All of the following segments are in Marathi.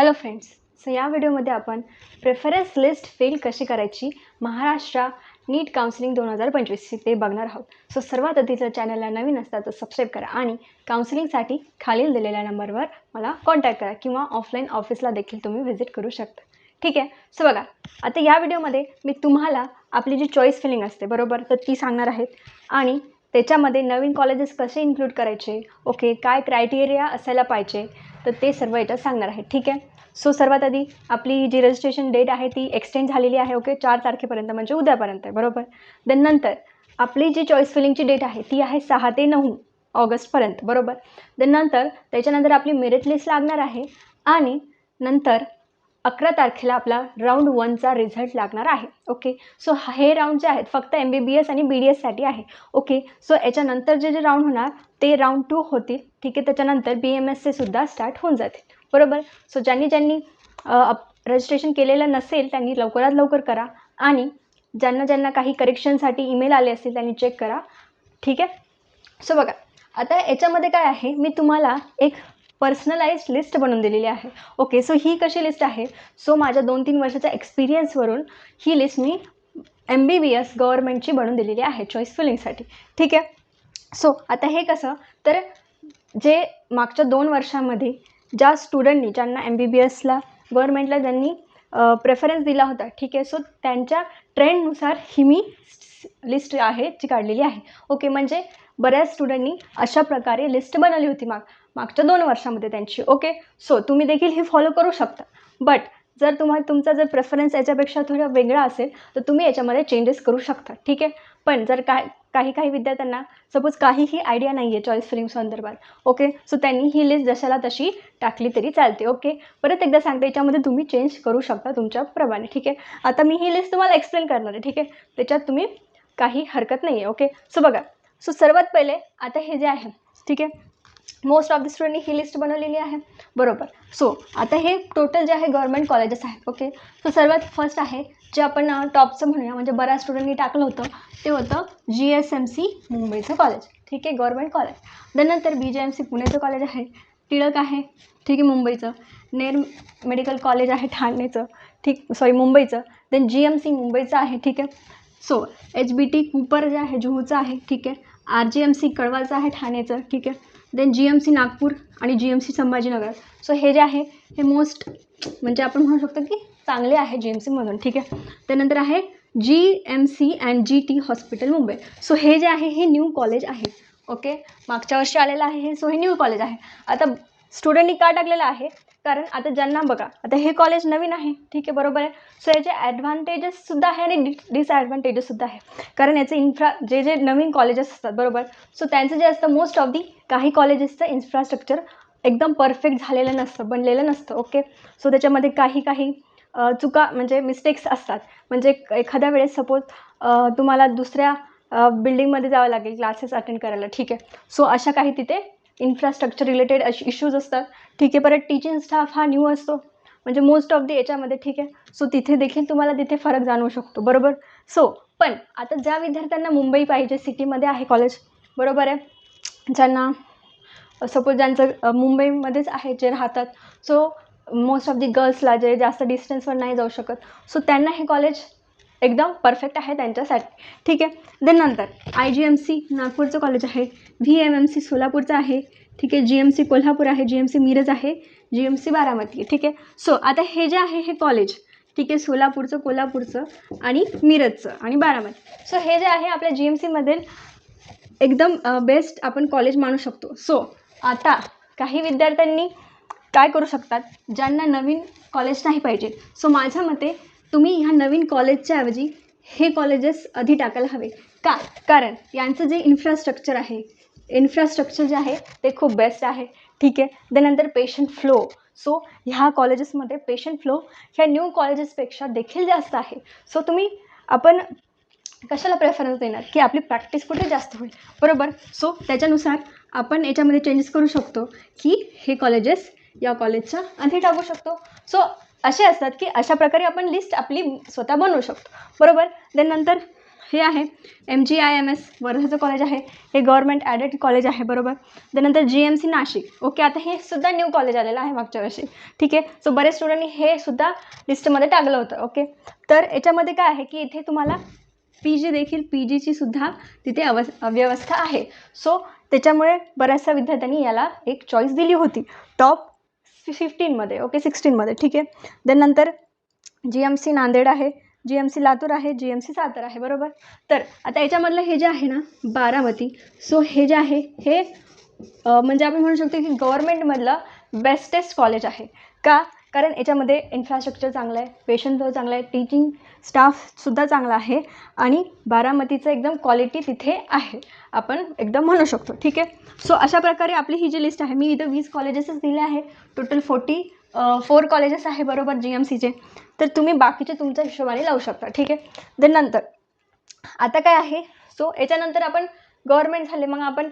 हॅलो फ्रेंड्स सो या व्हिडिओमध्ये आपण प्रेफरन्स लिस्ट फिल कशी करायची? महाराष्ट्र नीट काउन्सिलिंग दोन हजार पंचवीस ते बघणार आहोत. सो सर्वात आधी जर चॅनलला नवीन असता तर सबस्क्राईब करा आणि काउन्सिलिंगसाठी खालील दिलेल्या नंबरवर मला कॉन्टॅक्ट करा किंवा ऑफलाईन ऑफिसला देखील तुम्ही व्हिजिट करू शकता. ठीक आहे? सो बघा. आता या व्हिडिओमध्ये मी तुम्हाला आपली जी चॉईस फिलिंग असते बरोबर? तर ती सांगणार आहेत. आणि त्याच्यामध्ये नवीन कॉलेजेस कसे इन्क्लूड करायचे? ओके काय क्रायटेरिया असायला पाहिजे? तर ते सर्व याच्यात सांगणार आहे. ठीक आहे? सो सर्वात आधी आपली जी रजिस्ट्रेशन डेट आहे ती एक्सटेंड झालेली आहे ओके चार तारखेपर्यंत म्हणजे उद्यापर्यंत आहे बरोबर? देन नंतर आपली जी चॉईस फिलिंगची डेट आहे ती आहे सहा ते नऊ ऑगस्टपर्यंत बरोबर? देन नंतर त्याच्यानंतर आपली मेरिट लिस्ट लागणार आहे आणि नंतर अकरा तारखेला आपला राऊंड वनचा रिझल्ट लागणार आहे. ओके सो हे राऊंड जे आहेत फक्त एम बी बी एस आणि बी डी एससाठी आहे. ओके सो याच्यानंतर जे जे राऊंड होणार ते राऊंड टू होतील. ठीक आहे? त्याच्यानंतर बी एम एसचे सुद्धा स्टार्ट होऊन जातील. बरोबर? सो ज्यांनी ज्यांनी रजिस्ट्रेशन केलेलं नसेल त्यांनी लवकरात लवकर करा. आणि ज्यांना ज्यांना काही करेक्शनसाठी ईमेल आले असतील त्यांनी चेक करा. ठीक आहे? सो बघा. आता याच्यामध्ये काय आहे? मी तुम्हाला एक पर्सनलाइज लिस्ट बनवून दिलेली आहे. ओके सो ही कशी लिस्ट आहे? सो माझ्या दोन तीन वर्षाच्या एक्सपिरियन्सवरून ही लिस्ट मी एम बी बी एस गव्हर्मेंटची बनवून दिलेली आहे चॉईस फिलिंगसाठी ठीक आहे? सो आता हे कसं? तर जे मागच्या दोन वर्षामध्ये ज्या स्टुडंटनी ज्यांना एम बी बी एसला गव्हर्मेंटला ज्यांनी प्रेफरन्स दिला होता ठीक आहे? सो त्यांच्या ट्रेंडनुसार ही मी लिस्ट आहे जी काढलेली आहे. ओके म्हणजे बऱ्याच स्टुडंटनी अशा प्रकारे लिस्ट बनवली होती माग. मागच्या दोन वर्षामध्ये त्यांची ओके सो तुम्ही देखील हे फॉलो करू शकता. बट जर तुम्हाला तुमचा जर प्रेफरन्स याच्यापेक्षा थोडा वेगळा असेल तर तुम्ही याच्यामध्ये चेंजेस करू शकता ठीक आहे? पण जर काय काही काही विद्यार्थ्यांना सपोज काहीही आयडिया नाही आहे चॉईस फिलिंग संदर्भात ओके सो त्यांनी ही लिस्ट जशाला तशी टाकली तरी चालते ओके परत एकदा सांगते याच्यामध्ये तुम्ही चेंज करू शकता तुमच्याप्रमाणे ठीक आहे? आता मी ही लिस्ट तुम्हाला एक्सप्लेन करणार आहे ठीक आहे? त्याच्यात तुम्ही काही हरकत नाही आहे ओके सो बघा. सो सर्वात पहिले आता हे जे आहे ठीक आहे? मोस्ट ऑफ द स्टुडंटनी ही लिस्ट बनवलेली आहे. बरोबर. सो आता हे टोटल जे आहे गव्हर्मेंट कॉलेजेस आहेत. ओके सो सर्वात फर्स्ट आहे जे आपण टॉपचं म्हणूया म्हणजे बऱ्याच स्टुडंटनी टाकलं होतं ते होतं जी एस एम सी मुंबईचं कॉलेज ठीक आहे? गव्हर्मेंट कॉलेज त्यानंतर बी जे एम सी पुण्याचं कॉलेज आहे. टिळक आहे. ठीक आहे? मुंबईचं. नेर मेडिकल कॉलेज आहे ठाणेचं. ठीक? सॉरी मुंबईचं. देन जी एम सी मुंबईचं आहे. ठीक आहे? So H B T Cooper जे आहे जुहूचं आहे. ठीक आहे? आर जी एम सी कळवाचं आहे ठाण्याचं ठीक आहे? Then G M C Nagpur आणि G M C Sambhajinagar. So हे जे आहे हे मोस्ट म्हणजे आपण म्हणू शकतो की चांगले आहे जी एम सीमधून ठीक आहे? त्यानंतर आहे G M C and G T hospital Mumbai so हे जे आहे हे न्यू कॉलेज आहे. ओके मागच्या वर्षी आलेलं आहे हे सो हे न्यू कॉलेज आहे. आता स्टुडंटनी का टाकलेलं आहे? कारण आता ज्यांना बघा आता हे कॉलेज नवीन आहे ठीक आहे बरोबर आहे. सो याचे ॲडव्हान्टेजेससुद्धा आहे आणि डि डिसॲडव्हान्टेजेससुद्धा आहे. कारण याचे इन्फ्रा जे जे नवीन कॉलेजेस असतात बरोबर. सो त्यांचं जे असतं मोस्ट ऑफ दी काही कॉलेजेसचं इन्फ्रास्ट्रक्चर एकदम परफेक्ट झालेलं नसतं बनलेलं नसतं ओके सो त्याच्यामध्ये काही काही चुका म्हणजे मिस्टेक्स असतात. म्हणजे एखाद्या वेळेस सपोज तुम्हाला दुसऱ्या बिल्डिंगमध्ये जावं लागेल क्लासेस अटेंड करायला ठीक आहे. सो अशा काही तिथे इन्फ्रास्ट्रक्चर रिलेटेड अशी इश्यूज असतात. ठीक आहे परत टीचिंग स्टाफ हा न्यू असतो. म्हणजे मोस्ट ऑफ दी याच्यामध्ये ठीक आहे. सो तिथे देखील तुम्हाला तिथे फरक जाणवू शकतो. बरोबर? सो पण आता ज्या विद्यार्थ्यांना मुंबई पाहिजे सिटीमध्ये आहे कॉलेज बरोबर आहे? ज्यांना सपोज ज्यांचं मुंबईमध्येच आहे जे राहतात. सो मोस्ट ऑफ दी गर्ल्सला जे जास्त डिस्टन्सवर नाही जाऊ शकत. सो त्यांना हे कॉलेज एकदम परफेक्ट आहे त्यांच्यासाठी. ठीक आहे? देन नंतर आय जी एम सी नागपूरचं कॉलेज आहे व्ही एम एम सी सोलापूरचं आहे ठीक आहे? जी एम सी कोल्हापूर आहे जी एम सी मिरज आहे जी एम सी बारामती ठीक आहे? सो आता हे जे आहे हे कॉलेज ठीक आहे? सोलापूरचं कोल्हापूरचं आणि मिरजचं आणि बारामती. सो हे जे आहे आपल्या जी एम सीमधील एकदम बेस्ट आपण कॉलेज मानू शकतो. सो आता काही विद्यार्थ्यांनी काय करू शकतात? ज्यांना नवीन कॉलेज नाही पाहिजे. सो माझ्या मते तुम्ही ह्या नवीन कॉलेजच्या ऐवजी हे कॉलेजेस आधी टाकायला हवे का? कारण यांचं जे इन्फ्रास्ट्रक्चर आहे इन्फ्रास्ट्रक्चर जे आहे ते खूप बेस्ट आहे. ठीक आहे? त्यानंतर पेशंट फ्लो सो ह्या कॉलेजेसमध्ये पेशंट फ्लो ह्या न्यू कॉलेजेसपेक्षा देखील जास्त आहे. सो तुम्ही आपण कशाला प्रेफरन्स देणार? की आपली प्रॅक्टिस कुठे जास्त होईल? बरोबर? सो त्याच्यानुसार आपण याच्यामध्ये चेंजेस करू शकतो की हे कॉलेजेस या कॉलेजच्या आधी टाकू शकतो. सो असे असतात की अशा प्रकारे आपण लिस्ट आपली स्वतः बनवू शकतो. बरोबर? देन नंतर हे आहे. M G I M S वर्धाचं college आहे. हे गव्हर्मेंट ॲडेड कॉलेज आहे बरोबर? त्यानंतर G M C Nashik. Okay आता हे सुद्धा न्यू कॉलेज आलेलं आहे मागच्या वर्षी. ठीक आहे? सो बरेच स्टुडंटनी हे सुद्धा लिस्टमध्ये टाकलं होतं. ओके तर याच्यामध्ये काय आहे की इथे तुम्हाला पी जी देखील पी जीची सुद्धा तिथे अव व्यवस्था आहे. सो त्याच्यामुळे बऱ्याचशा विद्यार्थ्यांनी याला एक चॉईस दिली होती. टॉप फिफ्टीनमध्ये ओके सिक्स्टीनमध्ये ठीक आहे? देन नंतर जी एम सी नांदेड आहे जी एम सी लातूर आहे जी एम सी सातारा आहे बरोबर? तर आता याच्यामधलं हे जे आहे ना बारामती सो हे जे आहे हे म्हणजे आपण म्हणू शकतो की गव्हर्मेंटमधलं बेस्टेस्ट कॉलेज आहे. का? कारण याच्यामध्ये इन्फ्रास्ट्रक्चर चांगलं आहे पेशंट फ्लो चांगला आहे टीचिंग स्टाफसुद्धा चांगला आहे आणि बारामतीचं एकदम क्वालिटी तिथे आहे. आपण एकदम म्हणू शकतो ठीक आहे? सो अशा प्रकारे आपली ही जी लिस्ट आहे मी इथं वीस कॉलेजेसच दिले आहे. टोटल फोर्टी फोर कॉलेजेस आहे बरोबर जी एम सीचे तर तुम्ही बाकीचे तुमच्या हिशोबाने लावू शकता ठीक आहे? देन नंतर आता काय आहे? सो याच्यानंतर आपण गव्हर्मेंट झाले मग आपण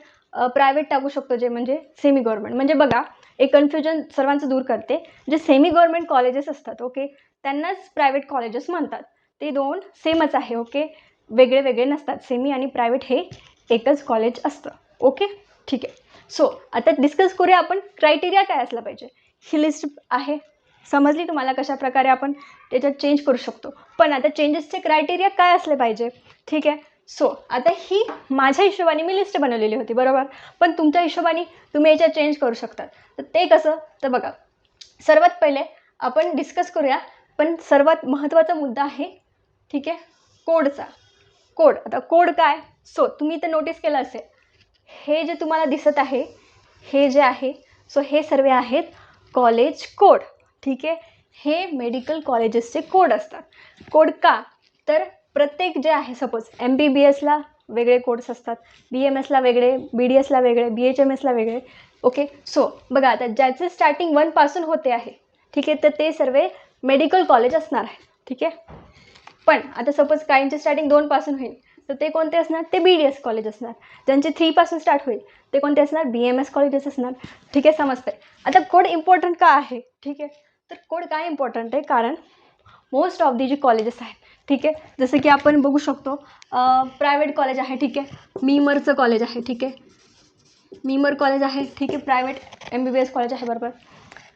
प्रायव्हेट टाकू शकतो जे म्हणजे सेमी गव्हर्मेंट म्हणजे बघा एक कन्फ्युजन सर्वांचं दूर करते. जे सेमी गव्हर्मेंट कॉलेजेस असतात ओके त्यांनाच प्रायव्हेट कॉलेजेस म्हणतात. ते दोन सेमच आहे ओके वेगळे वेगळे नसतात. सेमी आणि प्रायव्हेट हे एकच कॉलेज असतं ओके ठीक आहे. सो आता डिस्कस करूया आपण क्रायटेरिया काय असला पाहिजे. ही लिस्ट आहे. समजली तुम्हाला कशा प्रकारे आपण? त्याच्यात चेंज करू शकतो. पण आता चेंजेसचे क्रायटेरिया काय असले पाहिजे? ठीक आहे? सो आता ही माझ्या हिशोबाने मी लिस्ट बनवलेली होती बरोबर? पण तुमच्या हिशोबाने तुम्ही याच्यात चेंज करू शकतात. तर ते कसं? तर बघा सर्वात पहिले आपण डिस्कस करूया पण सर्वात महत्त्वाचा मुद्दा आहे ठीक आहे? कोडचा. कोड आता कोड काय? सो तुम्ही तर नोटीस केलं असेल. हे जे तुम्हाला दिसत आहे हे जे आहे सो हे सर्व आहेत कॉलेज कोड ठीक आहे? हे मेडिकल कॉलेजेसचे कोड असतात. कोड का? तर प्रत्येक जे आहे सपोज एम बी बी एसला वेगळे कोड्स असतात बी एम एसला वेगळे बी डी एसला वेगळे बी एच एम एसला वेगळे ओके सो बघा आता ज्याचे स्टार्टिंग वनपासून होते आहे ठीक आहे? तर ते सर्व मेडिकल कॉलेज असणार आहे ठीक आहे? पण आता सपोज काहींचे स्टार्टिंग दोनपासून होईल तर ते कोणते असणार? ते बी डी एस कॉलेज असणार. ज्यांचे थ्रीपासून स्टार्ट होईल ते कोणते असणार? बी एम एस कॉलेजेस असणार ठीक आहे? समजतंय. आता कोड इम्पॉर्टंट का आहे ठीक आहे? तर कोड काय इम्पॉर्टंट आहे? कारण मोस्ट ऑफ दी जी कॉलेजेस आहेत ठीक आहे? जसं की आपण बघू शकतो प्रायव्हेट कॉलेज आहे ठीक आहे? मीमरचं कॉलेज आहे ठीक आहे? मीमर कॉलेज आहे ठीक आहे? Private M B B S college आहे बरोबर?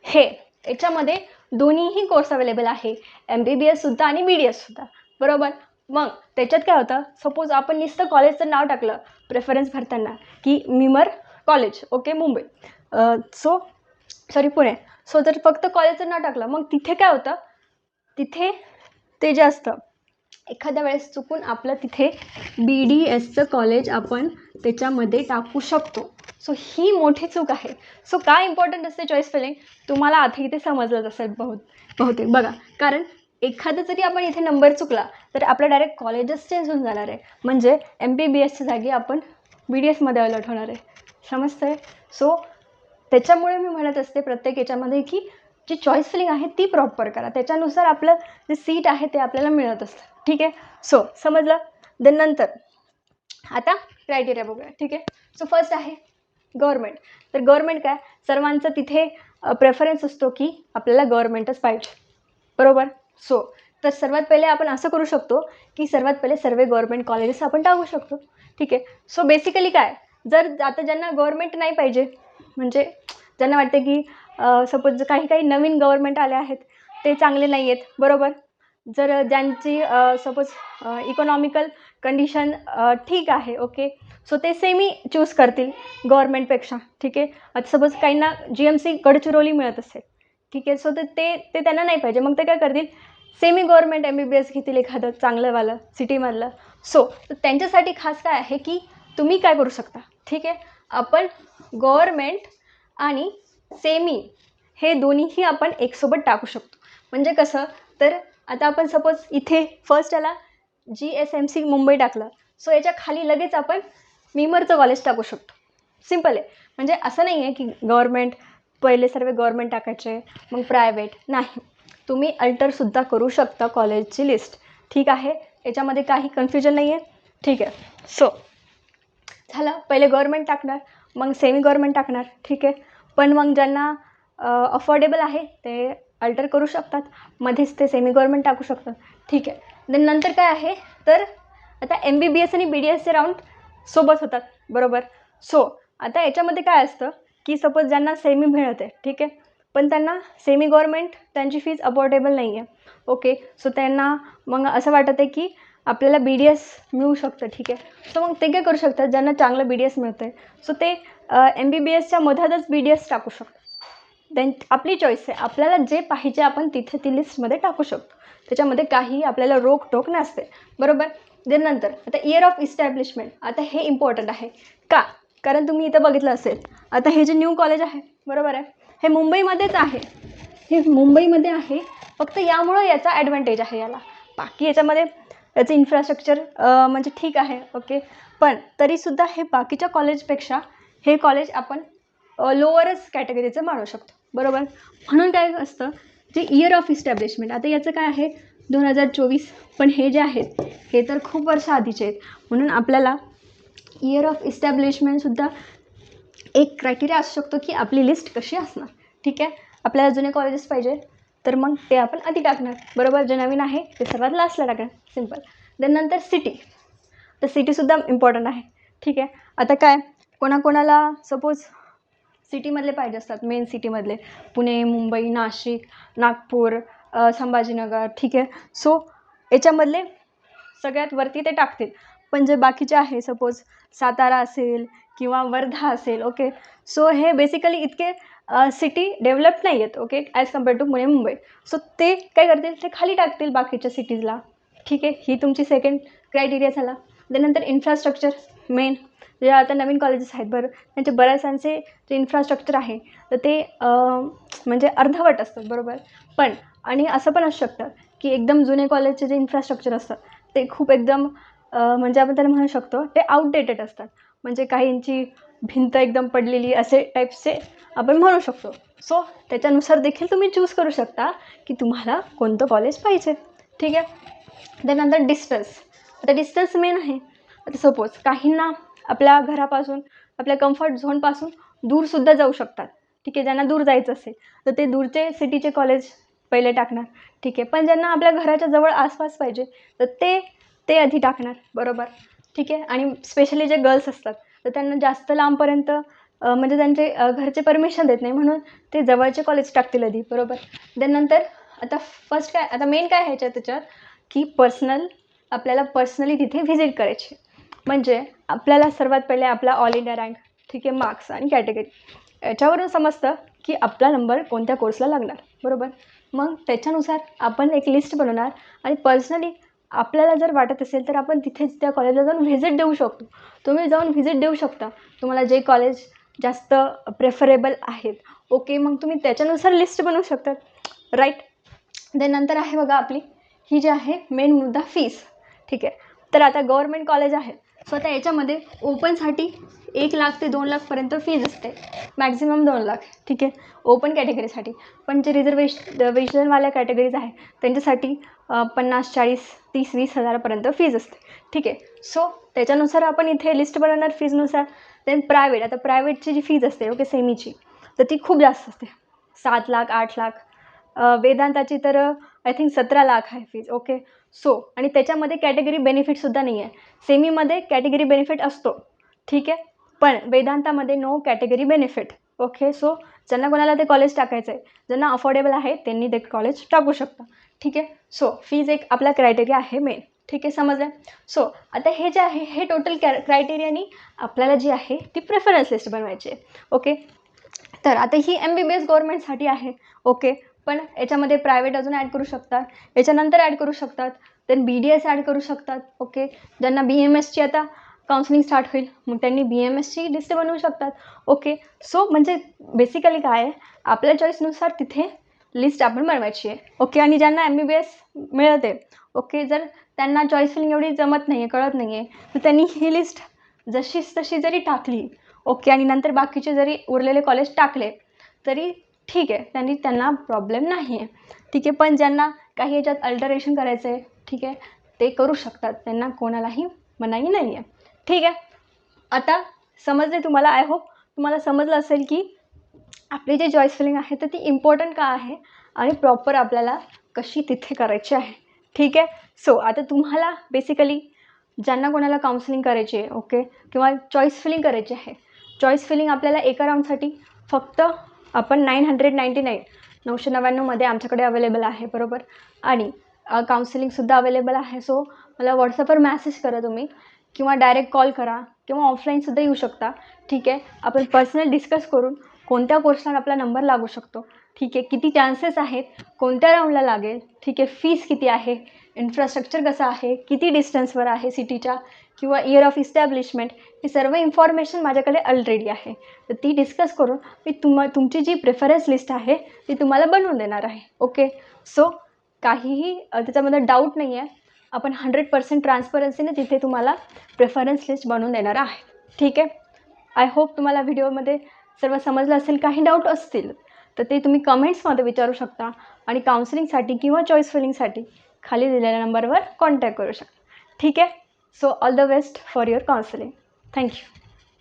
हे याच्यामध्ये दोन्हीही कोर्स अवेलेबल आहे एम बी बी एससुद्धा आणि बी डी एससुद्धा बरोबर? मग त्याच्यात काय होतं? सपोज आपण नुसतं कॉलेजचं नाव टाकलं प्रेफरन्स भरताना की MIMER college okay Mumbai. So sorry Pune. So जर फक्त कॉलेजचं नाव टाकलं मग तिथे काय होतं? तिथे ते जास्त. एखाद्या वेळेस चुकून आपलं तिथे बी डी एसचं कॉलेज आपण त्याच्यामध्ये टाकू शकतो. सो ही मोठी चूक आहे. सो काय इम्पॉर्टंट असते चॉईस फिलिंग तुम्हाला आता इथे समजलंच असेल बहुत बहुतेक. बघा कारण एखादं जरी आपण इथे नंबर चुकला तर आपलं डायरेक्ट कॉलेजच चेंज होऊन जाणार आहे. म्हणजे एम बी बी एसच्या जागी आपण बी डी एसमध्ये अलर्ट होणार आहे. समजतं आहे सो त्याच्यामुळे मी म्हणत असते प्रत्येक याच्यामध्ये की जी चॉईस फिलिंग आहे ती प्रॉपर करा. त्याच्यानुसार आपलं जे सीट आहे ते आपल्याला मिळत असतं. ठीक आहे? सो समजलं? देन नंतर आता क्रायटेरिया बघूया. ठीक आहे? सो फर्स्ट आहे गव्हर्मेंट तर गव्हर्मेंट काय? सर्वांचं तिथे प्रेफरन्स असतो की आपल्याला गव्हर्मेंटच पाहिजे. बरोबर? सो तर सर्वात पहिले आपण असं करू शकतो की सर्वात पहिले सर्व गव्हर्मेंट कॉलेजेस आपण टाकू शकतो. ठीक आहे? सो बेसिकली काय? जर आता ज्यांना गव्हर्मेंट नाही पाहिजे म्हणजे ज्यांना वाटते की सपोज काही काही नवीन गव्हर्मेंट आले आहेत ते चांगले नाही आहेत. बरोबर? जर ज्यांची सपोज इकॉनॉमिकल कंडिशन ठीक आहे ओके सो ते सेमी चूज करतील गव्हर्मेंटपेक्षा ठीक आहे? आता सपोज काहींना जी एम सी गडचिरोली मिळत असेल ठीक आहे? सो तर ते ते त्यांना नाही पाहिजे. मग ते काय करतील? Semi government M B B S घेतील एखादं चांगलंवालं सिटीमधलं सो तर त्यांच्यासाठी खास काय आहे की तुम्ही काय करू शकता ठीक आहे? आपण गव्हर्मेंट आणि सेमी हे दोन्हीही आपण एकसोबत टाकू शकतो. म्हणजे कसं? तर आता आपण सपोज इथे फर्स्ट याला G S M C Mumbai टाकलं. सो याच्या खाली लगेच आपण मिमरचं कॉलेज टाकू शकतो. सिंपल आहे. म्हणजे असं नाही आहे की गव्हर्मेंट पहिले सर्व गव्हर्मेंट टाकायचे मग प्रायव्हेट नाही. तुम्ही अल्टरसुद्धा करू शकता कॉलेजची लिस्ट ठीक आहे? याच्यामध्ये काही कन्फ्युजन नाही आहे ठीक आहे. सो झालं. पहिले गव्हर्मेंट टाकणार मग सेमी गव्हर्मेंट टाकणार. ठीक आहे? पण मग ज्यांना अफोर्डेबल आहे ते अल्टर करू शकतात. मध्येच ते सेमी गव्हर्मेंट टाकू शकतात. ठीक आहे. देन नंतर काय आहे? तर आता एम बी बी एस आणि बी डी एसचे राऊंड सोबत होतात. बरोबर? सो आता याच्यामध्ये काय असतं? की सपोज ज्यांना सेमी मिळत आहे ठीक आहे? पण त्यांना सेमी गव्हर्मेंट त्यांची फीज अफोर्डेबल नाही आहे ओके सो त्यांना मग असं वाटत आहे की आपल्याला बी डी एस मिळू शकतं ठीक आहे? सो मग ते काय करू शकतात? ज्यांना चांगलं बी डी एस मिळतं आहे सो ते एम बी बी एसच्या मधातच बी डी एस टाकू शकतात. देन आपली चॉईस आहे. आपल्याला जे पाहिजे आपण तिथे ती लिस्टमध्ये टाकू शकतो. त्याच्यामध्ये काही आपल्याला रोकटोक नसते. बरोबर? देन नंतर आता इयर ऑफ इस्टॅब्लिशमेंट आता हे इम्पॉर्टंट आहे. का? कारण तुम्ही इथं बघितलं असेल. आता हे जे न्यू कॉलेज आहे बरोबर आहे? हे मुंबईमध्येच आहे. हे मुंबईमध्ये आहे. फक्त यामुळं याचा ॲडव्हान्टेज आहे याला. बाकी याच्यामध्ये याचं इन्फ्रास्ट्रक्चर म्हणजे ठीक आहे ओके पण तरीसुद्धा हे बाकीच्या कॉलेजपेक्षा हे कॉलेज आपण लोअरच कॅटेगरीचं मानू शकतो. बरोबर? म्हणून काय असतं जे इयर ऑफ इस्टॅब्लिशमेंट आता याचं काय आहे? दोन हजार चोवीस. पण हे जे आहेत हे तर खूप वर्ष आधीचे आहेत. म्हणून आपल्याला इयर ऑफ इस्टॅब्लिशमेंटसुद्धा एक क्रायटेरिया असू शकतो की आपली लिस्ट कशी असणार. ठीक आहे? आपल्याला जुने कॉलेजेस पाहिजे तर मग ते आपण आधी टाकणार. बरोबर? जे नवीन आहे ते सर्वात लास्टला टाकणार. सिंपल देन नंतर सिटी तर सिटीसुद्धा इम्पॉर्टंट आहे. ठीक आहे? आता काय? कोणाकोणाला सपोज सिटीमधले पाहिजे असतात मेन सिटीमधले पुणे मुंबई नाशिक नागपूर संभाजीनगर. ठीक आहे? सो याच्यामधले सगळ्यात वरती ते टाकतील. पण जे बाकीचे आहे सपोज सातारा असेल किंवा वर्धा असेल ओके सो हे बेसिकली इतके सिटी डेव्हलप नाही आहेत okay as compare to Pune Mumbai. So ते काय करतील? ते खाली टाकतील बाकीच्या सिटीजला ठीक आहे? ही तुमची सेकंड क्रायटेरिया झाला. त्यानंतर इन्फ्रास्ट्रक्चर मेन जे आता नवीन कॉलेजेस आहेत बरं त्यांचे बऱ्याचशांचे जे इन्फ्रास्ट्रक्चर आहे तर ते म्हणजे अर्धवट असतात बरोबर? पण आणि असं पण असू शकतं की एकदम जुने कॉलेजचे जे इन्फ्रास्ट्रक्चर असतात ते खूप एकदम म्हणजे आपण त्याला म्हणू शकतो ते आउटडेटेड असतात. म्हणजे काहींची भिंत एकदम पडलेली असे टाईप्सचे आपण म्हणू शकतो. सो त्याच्यानुसार देखील तुम्ही चूज करू शकता की तुम्हाला कोणतं कॉलेज पाहिजे. ठीक आहे? त्यानंतर डिस्टन्स आता डिस्टन्स मेन आहे. आता सपोज काहींना आपल्या घरापासून आपल्या कम्फर्ट झोनपासून दूरसुद्धा जाऊ शकतात. ठीक आहे? ज्यांना दूर जायचं असेल. तर ते दूरचे सिटीचे कॉलेज पहिले टाकणार. ठीक आहे? पण ज्यांना आपल्या घराच्या जवळ आसपास पाहिजे तर ते ते आधी टाकणार. बरोबर? ठीक आहे? आणि स्पेशली जे गर्ल्स असतात तर त्यांना जास्त लांबपर्यंत म्हणजे त्यांचे घरचे परमिशन देत नाही. म्हणून ते जवळचे कॉलेज टाकतील आधी बरोबर? देन नंतर आता फर्स्ट काय आता मेन काय ह्याच्या त्याच्यात की पर्सनल आपल्याला पर्सनली तिथे व्हिजिट करायची. म्हणजे आपल्याला सर्वात पहिले आपला ऑल इंडिया रँक ठीक आहे मार्क्स आणि कॅटेगरी याच्यावरून समजतं की आपला नंबर कोणत्या कोर्सला लागणार बरोबर? मग त्याच्यानुसार आपण एक लिस्ट बनवणार. आणि पर्सनली आपल्याला जर वाटत असेल तर आपण तिथेच त्या कॉलेजला जाऊन व्हिजिट देऊ शकतो. तुम्ही जाऊन व्हिजिट देऊ शकता. तुम्हाला जे कॉलेज जास्त प्रेफरेबल आहेत. ओके मग तुम्ही त्याच्यानुसार लिस्ट बनवू शकतात. राईट देन नंतर आहे बघा आपली ही जी आहे मेन मुद्दा फीस ठीक आहे? तर आता गव्हर्मेंट कॉलेज आहे. सो आता याच्यामध्ये ओपनसाठी एक लाख ते दोन लाखपर्यंत फीज असते. मॅक्झिमम दोन लाख. ठीक आहे? ओपन कॅटेगरीसाठी पण जे रिझर्वेश वेशनवाल्या कॅटेगरीज आहे त्यांच्यासाठी पन्नास चाळीस तीस वीस हजारापर्यंत फीज असते. ठीक आहे? सो त्याच्यानुसार आपण इथे लिस्ट बनवणार फीजनुसार देन प्रायव्हेट आता प्रायव्हेटची जी फीज असते ओके सेमीची तर ती खूप जास्त असते. सात लाख आठ लाख. वेदांताची तर आय थिंक सतरा लाख आहे फीज ओके सो आणि त्याच्यामध्ये कॅटेगरी बेनिफिटसुद्धा नाही आहे सेमीमध्ये कॅटेगरी बेनिफिट असतो. ठीक? आहे पण वेदांतामध्ये no category benefit okay so ज्यांना कोणाला ते कॉलेज टाकायचं आहे ज्यांना अफोर्डेबल आहे त्यांनी ते कॉलेज टाकू शकता. ठीक? आहे सो फीज एक आपला क्रायटेरिया आहे मेन ठीक? आहे समजलं? सो आता हे जे आहे हे टोटल कॅ क्रायटेरियानी आपल्याला जी आहे ती प्रेफरन्स लिस्ट बनवायची आहे. ओके तर आता ही एम बी बी एस गव्हर्मेंटसाठी आहे. ओके पण याच्यामध्ये प्रायव्हेट अजून ॲड करू शकतात. याच्यानंतर ॲड करू शकतात. Then B D S add करू शकतात. ओके ज्यांना बी एम एसची आता काउन्सिलिंग स्टार्ट होईल मग त्यांनी बी एम एसची लिस्ट बनवू शकतात. ओके सो म्हणजे बेसिकली काय आहे? आपल्या चॉईसनुसार तिथे लिस्ट आपण बनवायची आहे. ओके आणि ज्यांना एम बी बी एस मिळते ओके जर त्यांना चॉईस फिलिंग एवढी जमत नाही आहे कळत नाही आहे तर त्यांनी ही लिस्ट जशीच तशी जरी टाकली ओके आणि नंतर बाकीचे जरी उरलेले कॉलेज टाकले तरी ठीक आहे त्यांनी त्यांना प्रॉब्लेम नाही आहे ठीक आहे पण ज्यांना काही याच्यात अल्टरेशन करायचं आहे ठीक आहे ते करू शकतात. त्यांना कोणालाही मनाई नाही आहे ठीक आहे आता समजले तुम्हाला आय होप तुम्हाला समजलं असेल की आपली जी चॉईस फिलिंग आहे तर ती इम्पॉर्टंट का आहे आणि प्रॉपर आपल्याला कशी तिथे करायची आहे. ठीक आहे सो आता तुम्हाला बेसिकली ज्यांना कोणाला काउन्सिलिंग करायची आहे ओके किंवा चॉईस फिलिंग करायची आहे चॉईस फिलिंग आपल्याला एका राऊंडसाठी फक्त आपण नाईन हंड्रेड नाईंटी नाईन नऊशे नव्याण्णवमध्ये आमच्याकडे अवेलेबल आहे बरोबर? आणि काउन्सिलिंगसुद्धा अवेलेबल आहे. सो मला व्हॉट्सअपवर मॅसेज करा तुम्ही किंवा डायरेक्ट कॉल करा किंवा ऑफलाईनसुद्धा येऊ शकता. ठीक आहे? आपण पर्सनल डिस्कस करून कोणत्या कोर्सला आपला नंबर लागू शकतो. ठीक आहे? किती चान्सेस आहेत? कोणत्या राऊंडला लागेल? ठीक आहे? फीस किती आहे? इन्फ्रास्ट्रक्चर कसं आहे? किती डिस्टन्सवर आहे सिटीच्या किंवा इयर ऑफ इस्टॅब्लिशमेंट ही सर्व इन्फॉर्मेशन माझ्याकडे ऑलरेडी आहे. तर ती डिस्कस करून मी तुम तुमची जी प्रेफरन्स लिस्ट आहे ती तुम्हाला बनवून देणार आहे. ओके सो काहीही त्याच्यामध्ये डाऊट नाही आहे आपण हंड्रेड पर्सेंट ट्रान्सपरन्सीने तिथे तुम्हाला प्रेफरन्स लिस्ट बनवून देणार आहे. ठीक आहे? आय होप तुम्हाला व्हिडिओमध्ये सर्व समजलं असेल. काही डाऊट असतील तर ते तुम्ही कमेंट्समध्ये विचारू शकता आणि काउन्सिलिंगसाठी किंवा चॉईस फिलिंगसाठी खाली दिलेल्या नंबरवर कॉन्टॅक्ट करू शकता. ठीक आहे? So all the best for your counseling. Thank you.